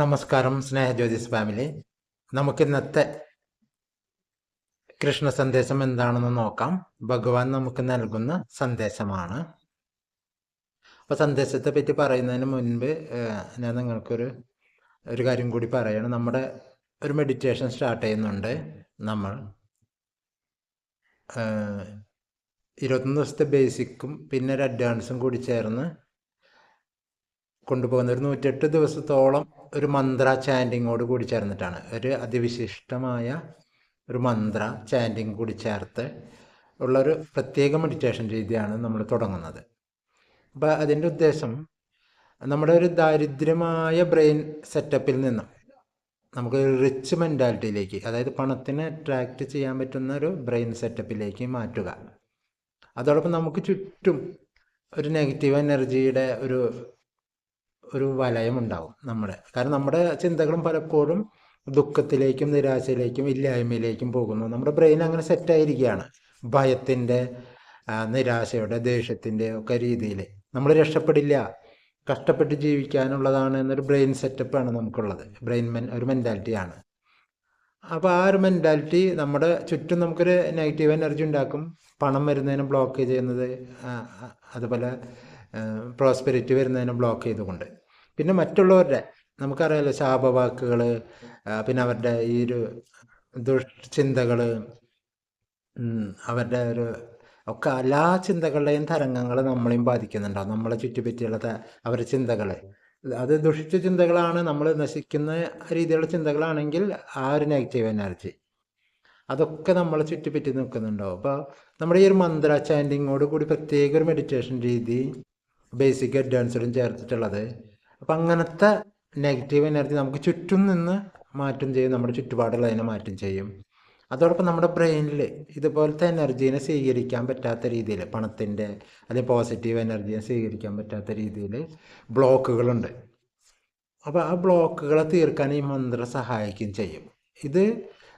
നമസ്കാരം സ്നേഹജ്യോതിസ് ഫാമിലി. നമുക്കിന്നത്തെ കൃഷ്ണ സന്ദേശം എന്താണെന്ന് നോക്കാം. ഭഗവാൻ നമുക്ക് നൽകുന്ന സന്ദേശമാണ്. അപ്പോൾ സന്ദേശത്തെ പറ്റി പറയുന്നതിന് മുൻപ് ഞാൻ നിങ്ങൾക്കൊരു ഒരു കാര്യം കൂടി പറയണം. നമ്മുടെ ഒരു മെഡിറ്റേഷൻ സ്റ്റാർട്ട് ചെയ്യുന്നുണ്ട് നമ്മൾ. ഇരുപത്തൊന്ന് ദിവസത്തെ ബേസിക്കും പിന്നെ ഒരു അഡ്വാൻസും കൂടി ചേർന്ന് കൊണ്ടുപോകുന്ന ഒരു നൂറ്റെട്ട് ദിവസത്തോളം ഒരു മന്ത്ര ചാൻഡിങ്ങോട് കൂടി ചേർന്നിട്ടാണ്. ഒരു അതിവിശിഷ്ടമായ ഒരു മന്ത്ര ചാൻഡിങ് കൂടി ചേർത്ത് ഉള്ളൊരു പ്രത്യേക മെഡിറ്റേഷൻ രീതിയാണ് നമ്മൾ തുടങ്ങുന്നത്. അപ്പോൾ അതിന്റെ ഉദ്ദേശം നമ്മുടെ ഒരു ദാരിദ്ര്യമായ ബ്രെയിൻ സെറ്റപ്പിൽ നിന്നും നമുക്ക് റിച്ച് മെന്റാലിറ്റിയിലേക്ക് അതായത് പണത്തിനെ അട്രാക്റ്റ് ചെയ്യാൻ പറ്റുന്ന ഒരു ബ്രെയിൻ സെറ്റപ്പിലേക്ക് മാറ്റുക. അതോടൊപ്പം നമുക്ക് ചുറ്റും ഒരു നെഗറ്റീവ് എനർജിയുടെ ഒരു ഒരു വലയം ഉണ്ടാവും നമ്മുടെ. കാരണം നമ്മുടെ ചിന്തകളും പലപ്പോഴും ദുഃഖത്തിലേക്കും നിരാശയിലേക്കും ഇല്ലായ്മയിലേക്കും പോകുന്നു. നമ്മുടെ ബ്രെയിൻ അങ്ങനെ സെറ്റായിരിക്കുകയാണ് ഭയത്തിന്റെ നിരാശയുടെ ദേഷ്യത്തിന്റെ ഒക്കെ രീതിയിൽ. നമ്മൾ രക്ഷപ്പെടില്ല. കഷ്ടപ്പെട്ട് ജീവിക്കാനുള്ളതാണ് എന്നൊരു ബ്രെയിൻ സെറ്റപ്പാണ് നമുക്കുള്ളത്. ബ്രെയിൻ മെൻ ഒരു മെന്റാലിറ്റിയാണ് അപ്പോൾ ആ ഒരു മെന്റാലിറ്റി നമ്മുടെ ചുറ്റും നമുക്കൊരു നെഗറ്റീവ് എനർജി ഉണ്ടാക്കും. പണം വരുന്നതിനും ബ്ലോക്ക് ചെയ്യുന്നത് അതുപോലെ പ്രോസ്പെരിറ്റി വരുന്നതിനും ബ്ലോക്ക് ചെയ്തുകൊണ്ട്. പിന്നെ മറ്റുള്ളവരുടെ നമുക്കറിയാലോ ശാപവാക്കുകൾ പിന്നെ അവരുടെ ഈ ഒരു ദുഷ്ചിന്തകൾ അവരുടെ ഒരു ഒക്കെ എല്ലാ ചിന്തകളുടെയും തരംഗങ്ങൾ നമ്മളെയും ബാധിക്കുന്നുണ്ടാവും. നമ്മളെ ചുറ്റിപ്പറ്റിയുള്ള അവരുടെ ചിന്തകൾ അത് ദുഷിച്ച ചിന്തകളാണ് നമ്മൾ നശിക്കുന്ന രീതിയിലുള്ള ചിന്തകളാണെങ്കിൽ ആ ഒരു നെഗറ്റീവ് എനർജി. അതൊക്കെ നമ്മളെ ചുറ്റിപ്പറ്റി നിൽക്കുന്നുണ്ടാവും. അപ്പോൾ നമ്മുടെ ഈ ഒരു മന്ത്ര ചാൻഡിങ്ങോട് കൂടി പ്രത്യേക ഒരു മെഡിറ്റേഷൻ രീതി ബേസിക് അഡ്വാൻസിലും ചേർത്തിട്ടുള്ളത്. അപ്പം അങ്ങനത്തെ നെഗറ്റീവ് എനർജി നമുക്ക് ചുറ്റും നിന്ന് മാറ്റം ചെയ്യും. നമ്മുടെ ചുറ്റുപാടുകൾ അതിനെ മാറ്റം ചെയ്യും. അതോടൊപ്പം നമ്മുടെ ബ്രെയിനിൽ ഇതുപോലത്തെ എനർജീനെ സ്വീകരിക്കാൻ പറ്റാത്ത രീതിയിൽ പണത്തിന്റെ അല്ലെങ്കിൽ പോസിറ്റീവ് എനർജിയെ സ്വീകരിക്കാൻ പറ്റാത്ത രീതിയിൽ ബ്ലോക്കുകളുണ്ട്. അപ്പോൾ ആ ബ്ലോക്കുകളെ തീർക്കാൻ ഈ മന്ത്രം സഹായിക്കുകയും ചെയ്യും. ഇത്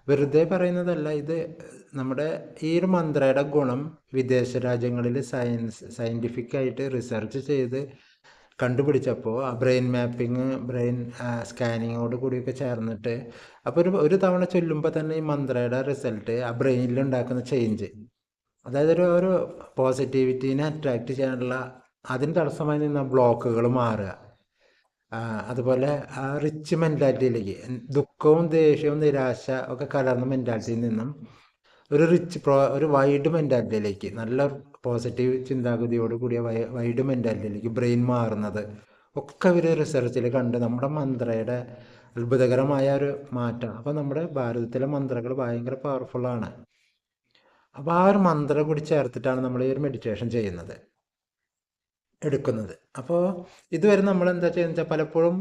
വെറുതെ പറയുന്നതല്ല ഇത് നമ്മുടെ ഈ ഒരു മന്ത്രയുടെ ഗുണം വിദേശ രാജ്യങ്ങളിൽ സയൻസ് സയന്റിഫിക്കായിട്ട് റിസർച്ച് ചെയ്ത് കണ്ടുപിടിച്ചപ്പോൾ ആ ബ്രെയിൻ മാപ്പിംഗ് ബ്രെയിൻ സ്കാനിങ്ങോട് കൂടിയൊക്കെ ചേർന്നിട്ട് അപ്പോൾ ഒരു ഒരു തവണ ചൊല്ലുമ്പോൾ തന്നെ ഈ മന്ത്രയുടെ റിസൾട്ട് ആ ബ്രെയിനിൽ ഉണ്ടാക്കുന്ന ചേഞ്ച് അതായത് ഒരു ഒരു പോസിറ്റിവിറ്റീനെ അട്രാക്റ്റ് ചെയ്യാനുള്ള അതിന് തടസ്സമായി നിന്ന ബ്ലോക്കുകൾ മാറുക. അതുപോലെ ആ റിച്ച് മെന്റാലിറ്റിയിലേക്ക് ദുഃഖവും ദേഷ്യവും നിരാശ ഒക്കെ കലർന്ന മെന്റാലിറ്റിയിൽ നിന്നും ഒരു റിച്ച് പ്രോ ഒരു വൈഡ് മെന്റാലിറ്റിയിലേക്ക് നല്ല പോസിറ്റീവ് ചിന്താഗതിയോട് കൂടിയ വൈഡ് മെന്റാലിറ്റിയിലേക്ക് ബ്രെയിൻ മാറുന്നത്. ഒക്കെ ഒരു റിസർച്ചിൽ കണ്ട് നമ്മുടെ മന്ത്രയുടെ അത്ഭുതകരമായ ഒരു മാറ്റം അപ്പോൾ നമ്മുടെ ഭാരതത്തിലെ മന്ത്രകൾ ഭയങ്കര പവർഫുള്ളാണ് അപ്പോൾ ആ ഒരു മന്ത്രം കൂടി ചേർത്തിട്ടാണ് നമ്മൾ ഈ ഒരു മെഡിറ്റേഷൻ ചെയ്യുന്നത് എടുക്കുന്നത്. അപ്പോൾ ഇതുവരെ നമ്മൾ എന്താ ചെയ്യുന്നത് വെച്ചാൽ പലപ്പോഴും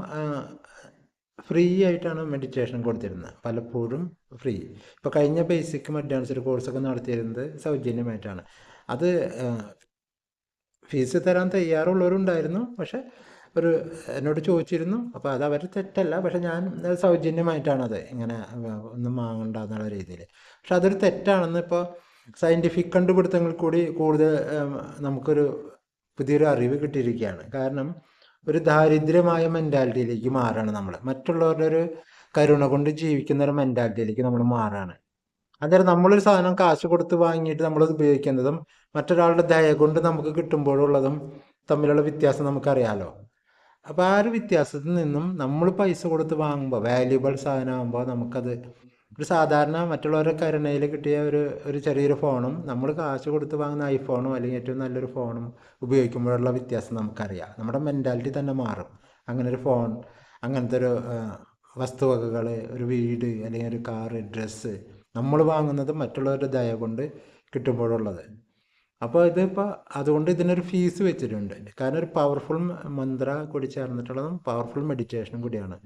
ഫ്രീ ആയിട്ടാണ് മെഡിറ്റേഷൻ കൊടുത്തിരുന്നത് പലപ്പോഴും ഫ്രീ. ഇപ്പോൾ കഴിഞ്ഞ ബേസിക്കും അഡ്വാൻസ്ഡ് കോഴ്സൊക്കെ നടത്തിയിരുന്നത് സൗജന്യമായിട്ടാണ്. അത് ഫീസ് തരാൻ തയ്യാറുള്ളവരുണ്ടായിരുന്നു. പക്ഷെ ഒരു എന്നോട് ചോദിച്ചിരുന്നു. അപ്പോൾ അത് അവർ തെറ്റല്ല. പക്ഷെ ഞാൻ സൗജന്യമായിട്ടാണത് ഇങ്ങനെ ഒന്നും വാങ്ങണ്ട എന്നുള്ള രീതിയിൽ പക്ഷെ അതൊരു തെറ്റാണെന്ന് ഇപ്പോൾ സയന്റിഫിക് കണ്ടുപിടുത്തങ്ങൾ കൂടി കൂടുതൽ നമുക്കൊരു പുതിയൊരു അറിവ് കിട്ടിയിരിക്കുകയാണ്. കാരണം ഒരു ദാരിദ്ര്യമായ മെന്റാലിറ്റിയിലേക്ക് മാറാണ് നമ്മൾ മറ്റുള്ളവരുടെ ഒരു കരുണ കൊണ്ട് ജീവിക്കുന്ന ഒരു മെന്റാലിറ്റിയിലേക്ക് നമ്മൾ മാറാണ്. അന്നേരം നമ്മളൊരു സാധനം കാശ് കൊടുത്ത് വാങ്ങിയിട്ട് നമ്മളത് ഉപയോഗിക്കുന്നതും മറ്റൊരാളുടെ ദയ കൊണ്ട് നമുക്ക് കിട്ടുമ്പോഴുള്ളതും തമ്മിലുള്ള വ്യത്യാസം നമുക്കറിയാലോ. അപ്പോൾ ആ ഒരു വ്യത്യാസത്തിൽ നിന്നും നമ്മൾ പൈസ കൊടുത്ത് വാങ്ങുമ്പോൾ വാല്യുബിൾ സാധനമാകുമ്പോൾ നമുക്കത് ഒരു സാധാരണ മറ്റുള്ളവരുടെ കരുണയിൽ കിട്ടിയ ഒരു ഒരു ചെറിയൊരു ഫോണും നമ്മൾ കാശ് കൊടുത്ത് വാങ്ങുന്ന ഐഫോണും അല്ലെങ്കിൽ ഏറ്റവും നല്ലൊരു ഫോണും ഉപയോഗിക്കുമ്പോഴുള്ള വ്യത്യാസം നമുക്കറിയാം. നമ്മുടെ മെന്റാലിറ്റി തന്നെ മാറും. അങ്ങനെ ഒരു ഫോൺ അങ്ങനത്തെ ഒരു വസ്തുവകകൾ ഒരു വീട് അല്ലെങ്കിൽ ഒരു കാർ ഡ്രസ്സ് നമ്മൾ വാങ്ങുന്നത് മറ്റുള്ളവരുടെ ദയ കൊണ്ട് കിട്ടുമ്പോഴുള്ളത്. അപ്പോൾ ഇതിപ്പോൾ അതുകൊണ്ട് ഇതിനൊരു ഫീസ് വെച്ചിട്ടുണ്ട്. കാരണം ഒരു പവർഫുൾ മന്ത്ര കൂടി ചേർന്നിട്ടുള്ളതും പവർഫുൾ മെഡിറ്റേഷനും കൂടിയാണ്.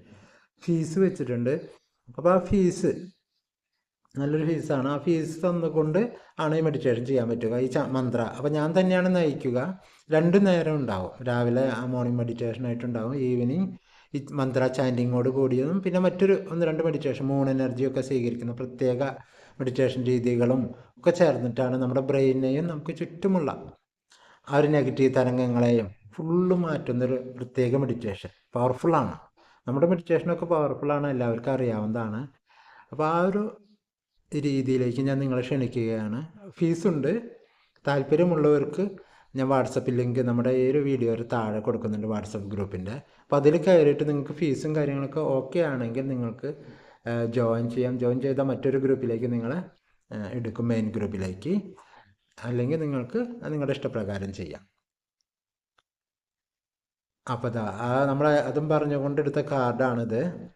ഫീസ് വെച്ചിട്ടുണ്ട്. അപ്പോൾ ആ ഫീസ് നല്ലൊരു ഫീസാണ്. ആ ഫീസ് തന്നുകൊണ്ട് ആണ് ഈ മെഡിറ്റേഷൻ ചെയ്യാൻ പറ്റുക ഈ മന്ത്ര. അപ്പോൾ ഞാൻ തന്നെയാണ് നയിക്കുക. രണ്ടു നേരം ഉണ്ടാവും. രാവിലെ ആ മോർണിംഗ് മെഡിറ്റേഷൻ ആയിട്ടുണ്ടാവും ഈവനിങ് ഈ മന്ത്ര ചാൻഡിങ്ങോട് കൂടിയതും പിന്നെ മറ്റൊരു ഒന്ന് രണ്ട് മെഡിറ്റേഷൻ മൂൺ എനർജിയൊക്കെ സ്വീകരിക്കുന്ന പ്രത്യേക മെഡിറ്റേഷൻ രീതികളും ഒക്കെ ചേർന്നിട്ടാണ് നമ്മുടെ ബ്രെയിനെയും നമുക്ക് ചുറ്റുമുള്ള ആ ഒരു നെഗറ്റീവ് തരംഗങ്ങളെയും ഫുള്ള് മാറ്റുന്നൊരു പ്രത്യേക മെഡിറ്റേഷൻ പവർഫുള്ളാണ് നമ്മുടെ മെഡിറ്റേഷനൊക്കെ പവർഫുള്ളാണ് എല്ലാവർക്കും അറിയാവുന്നതാണ്. അപ്പോൾ ആ ഒരു രീതിയിലേക്ക് ഞാൻ നിങ്ങളെ ക്ഷണിക്കുകയാണ്. ഫീസുണ്ട്. താല്പര്യമുള്ളവർക്ക് ഞാൻ വാട്സപ്പ് ലിങ്ക് നമ്മുടെ ഈ ഒരു വീഡിയോയിൽ താഴെ കൊടുക്കുന്നുണ്ട് വാട്സപ്പ് ഗ്രൂപ്പിന്റെ. അപ്പോൾ അതിൽ കയറിയിട്ട് നിങ്ങൾക്ക് ഫീസും കാര്യങ്ങളൊക്കെ ഓക്കെ ആണെങ്കിൽ നിങ്ങൾക്ക് ജോയിൻ ചെയ്യാം. ജോയിൻ ചെയ്ത മറ്റൊരു ഗ്രൂപ്പിലേക്ക് നിങ്ങളെ എടുക്കും മെയിൻ ഗ്രൂപ്പിലേക്ക്. അല്ലെങ്കിൽ നിങ്ങൾക്ക് നിങ്ങളുടെ ഇഷ്ടപ്രകാരം ചെയ്യാം. അപ്പോൾ അതാ ആ നമ്മളെ അതും പറഞ്ഞുകൊണ്ട് എടുത്ത കാർഡാണിത്.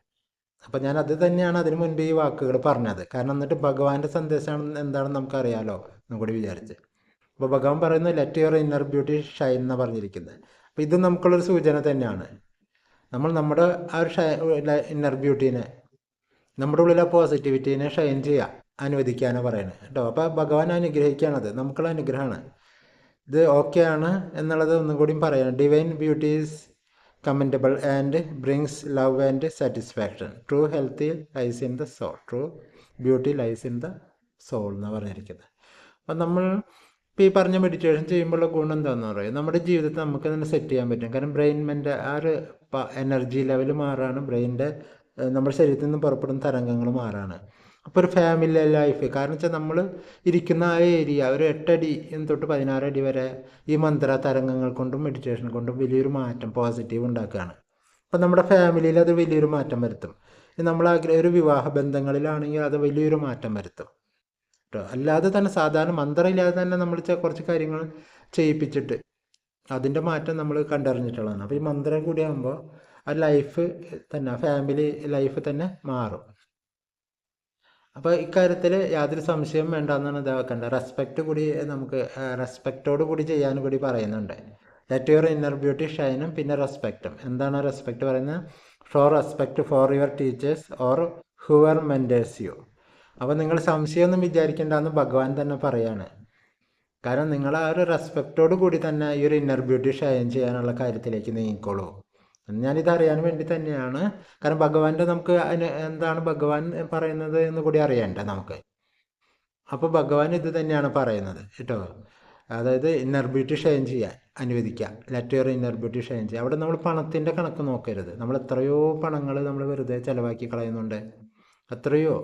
അപ്പോൾ ഞാൻ അത് തന്നെയാണ് അതിന് മുൻപ് ഈ വാക്കുകൾ പറഞ്ഞത്. കാരണം എന്നിട്ട് ഭഗവാന്റെ സന്ദേശമാണ് എന്താണെന്ന് നമുക്കറിയാലോ എന്നും കൂടി വിചാരിച്ച്. അപ്പോൾ ഭഗവാൻ പറയുന്നു let your inner beauty shine എന്ന് പറഞ്ഞിരിക്കുന്നത്. അപ്പോൾ ഇത് നമുക്കുള്ളൊരു സൂചന തന്നെയാണ്. നമ്മൾ നമ്മുടെ ആ ഒരു ഷൈ ഇന്നർ ബ്യൂട്ടീനെ നമ്മുടെ ഉള്ളിലെ പോസിറ്റിവിറ്റീനെ ഷൈൻ ചെയ്യുക അനുവദിക്കാനാണ് പറയുന്നത് കേട്ടോ? അപ്പോൾ ഭഗവാൻ അനുഗ്രഹിക്കുകയാണത് നമുക്കുള്ള അനുഗ്രഹമാണ്. ഇത് ഓക്കെയാണ് എന്നുള്ളത് ഒന്നും കൂടിയും പറയണം divine beauty commendable and brings love and satisfaction true healthy lies in the soul true beauty lies in the soul എന്ന് പറഞ്ഞിരിക്കുന്നത്. അപ്പം നമ്മൾ ഇപ്പോൾ ഈ പറഞ്ഞ മെഡിറ്റേഷൻ ചെയ്യുമ്പോഴുള്ള ഗുണം എന്താണെന്ന് പറയും? നമ്മുടെ ജീവിതത്തിൽ നമുക്ക് തന്നെ സെറ്റ് ചെയ്യാൻ പറ്റും. കാരണം ബ്രെയിൻ മെന്റെ ആ ഒരു എനർജി ലെവൽ മാറാണ്. ബ്രെയിനിന്റെ നമ്മുടെ ശരീരത്തിൽ നിന്ന് പുറപ്പെടുന്ന തരംഗങ്ങൾ മാറാണ്. അപ്പോൾ ഒരു ഫാമിലി ലൈഫ് കാരണം വെച്ചാൽ നമ്മൾ ഇരിക്കുന്ന ആ ഏരിയ ഒരു എട്ടടി തൊട്ട് പതിനാറടി വരെ ഈ മന്ത്ര തരംഗങ്ങൾ കൊണ്ടും മെഡിറ്റേഷൻ കൊണ്ടും വലിയൊരു മാറ്റം പോസിറ്റീവ് ഉണ്ടാക്കുകയാണ്. അപ്പോൾ നമ്മുടെ ഫാമിലിയിൽ അത് വലിയൊരു മാറ്റം വരുത്തും. നമ്മൾ ആഗ്രഹ ഒരു വിവാഹ ബന്ധങ്ങളിലാണെങ്കിൽ അത് വലിയൊരു മാറ്റം വരുത്തും. കേട്ടോ അല്ലാതെ തന്നെ സാധാരണ മന്ത്രമില്ലാതെ തന്നെ നമ്മൾ കുറച്ച് കാര്യങ്ങൾ ചെയ്യിപ്പിച്ചിട്ട് അതിന്റെ മാറ്റം നമ്മൾ കണ്ടറിഞ്ഞിട്ടുള്ളതാണ്. അപ്പോൾ ഈ മന്ത്രം കൂടി ആകുമ്പോൾ ആ ലൈഫ് തന്നെ ഫാമിലി ലൈഫ് തന്നെ മാറും. അപ്പോൾ ഇക്കാര്യത്തിൽ യാതൊരു സംശയം വേണ്ടെന്നാണ് ഇതാക്കേണ്ടത് റെസ്പെക്റ്റ് കൂടി നമുക്ക് റെസ്പെക്റ്റോട് കൂടി ചെയ്യാൻ കൂടി പറയുന്നുണ്ട്. ലെറ്റ് യുവർ ഇന്നർ ബ്യൂട്ടി ഷൈനും പിന്നെ റെസ്പെക്റ്റും എന്താണ് റെസ്പെക്റ്റ് പറയുന്നത്? For respect for your teachers or who are mentors you അപ്പോൾ നിങ്ങൾ സംശയമൊന്നും വിചാരിക്കേണ്ടെന്ന് ഭഗവാൻ തന്നെ പറയാണ്. കാരണം നിങ്ങൾ ആ ഒരു റെസ്പെക്റ്റോട് കൂടി തന്നെ ഈ ഒരു ഇന്നർ ബ്യൂട്ടി ഷൈൻ ചെയ്യാനുള്ള കാര്യത്തിലേക്ക് നീങ്ങിക്കോളൂ. ഞാനിത് അറിയാൻ വേണ്ടി തന്നെയാണ്. കാരണം ഭഗവാന്റെ നമുക്ക് എന്താണ് ഭഗവാൻ പറയുന്നത് എന്ന് കൂടി അറിയണ്ടേ നമുക്ക്? അപ്പോൾ ഭഗവാൻ ഇത് തന്നെയാണ് പറയുന്നത് കേട്ടോ. അതായത് ഇന്നർ ബ്യൂട്ടി ഷൈൻ ചെയ്യാൻ അനുവദിക്കുക let your inner beauty shine ചെയ്യുക അവിടെ നമ്മൾ പണത്തിന്റെ കണക്ക് നോക്കരുത്. നമ്മൾ എത്രയോ പണങ്ങൾ നമ്മൾ വെറുതെ ചിലവാക്കി കളയുന്നുണ്ട്. എത്രയോ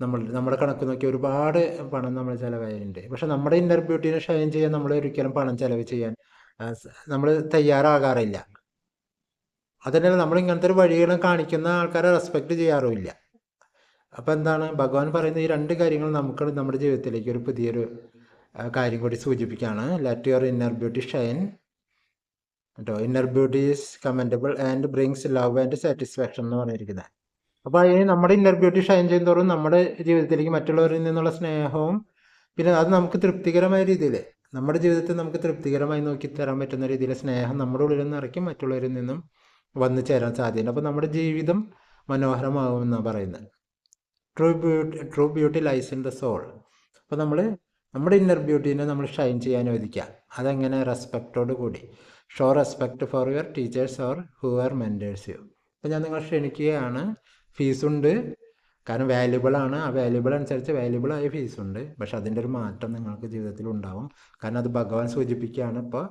നമ്മൾ നമ്മുടെ കണക്ക് നോക്കി ഒരുപാട് പണം നമ്മൾ ചിലവായിട്ടുണ്ട്. പക്ഷെ നമ്മുടെ ഇന്നർ ബ്യൂട്ടിനെ ഷൈൻ ചെയ്യാൻ നമ്മൾ ഒരിക്കലും പണം ചിലവ് ചെയ്യാൻ നമ്മൾ തയ്യാറാകാറില്ല. അതന്നെ നമ്മൾ ഇങ്ങനത്തെ ഒരു വഴികളും കാണിക്കുന്ന ആൾക്കാരെ റെസ്പെക്റ്റ് ചെയ്യാറുമില്ല. അപ്പോൾ എന്താണ്? ഭഗവാൻ പറയുന്ന ഈ രണ്ട് കാര്യങ്ങൾ നമുക്ക് നമ്മുടെ ജീവിതത്തിലേക്ക് ഒരു പുതിയൊരു കാര്യം കൂടി സൂചിപ്പിക്കുകയാണ്. Let your inner beauty shine കേട്ടോ? Inner beauty is commendable and brings love and satisfaction എന്ന് പറഞ്ഞിരിക്കുന്നത്. അപ്പോൾ അതിന് നമ്മുടെ ഇന്നർ ബ്യൂട്ടി ഷൈൻ ചെയ്യുന്നതോറും നമ്മുടെ ജീവിതത്തിലേക്ക് മറ്റുള്ളവരിൽ നിന്നുള്ള സ്നേഹവും പിന്നെ അത് നമുക്ക് തൃപ്തികരമായ രീതിയിൽ നമ്മുടെ ജീവിതത്തിൽ നമുക്ക് തൃപ്തികരമായി നോക്കി തരാൻ പറ്റുന്ന രീതിയിൽ സ്നേഹം നമ്മുടെ ഉള്ളിൽ നിന്ന് ഇറക്കി മറ്റുള്ളവരിൽ നിന്നും വന്നു ചേരാൻ സാധ്യതയുണ്ട്. അപ്പോൾ നമ്മുടെ ജീവിതം മനോഹരമാകുമെന്നാണ് പറയുന്നത്. True beauty true beauty lies in the soul അപ്പോൾ നമ്മൾ നമ്മുടെ ഇന്നർ ബ്യൂട്ടീനെ നമ്മൾ ഷൈൻ ചെയ്യാൻ അനുവദിക്കുക. അതെങ്ങനെ? റെസ്പെക്റ്റോട് കൂടി. Show respect for your teachers or who are mentors you അപ്പോൾ ഞാൻ നിങ്ങൾ ക്ഷണിക്കുകയാണ്. ഫീസുണ്ട് കാരണം വാല്യുബിൾ ആണ്. ആ വാല്യുബിൾ അനുസരിച്ച് വാല്യുബിൾ ആയ ഫീസുണ്ട് പക്ഷെ അതിന്റെ ഒരു മാറ്റം നിങ്ങൾക്ക് ജീവിതത്തിൽ ഉണ്ടാവും. കാരണം അത് ഭഗവാൻ സൂചിപ്പിക്കുകയാണ്. ഇപ്പോൾ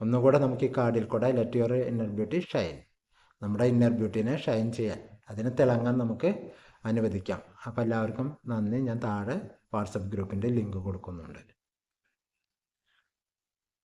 ഒന്നുകൂടെ നമുക്ക് ഈ കാർഡിൽ കൂടെ let your inner beauty shine നമ്മുടെ ഇന്നർ ബ്യൂട്ടീനെ ഷൈൻ ചെയ്യാൻ. അതിനെ തിളങ്ങാൻ നമുക്ക് അനുവദിക്കാം. അപ്പോൾ എല്ലാവർക്കും നന്ദി. ഞാൻ താഴെ വാട്സപ്പ് ഗ്രൂപ്പിന്റെ ലിങ്ക് കൊടുക്കുന്നുണ്ട്.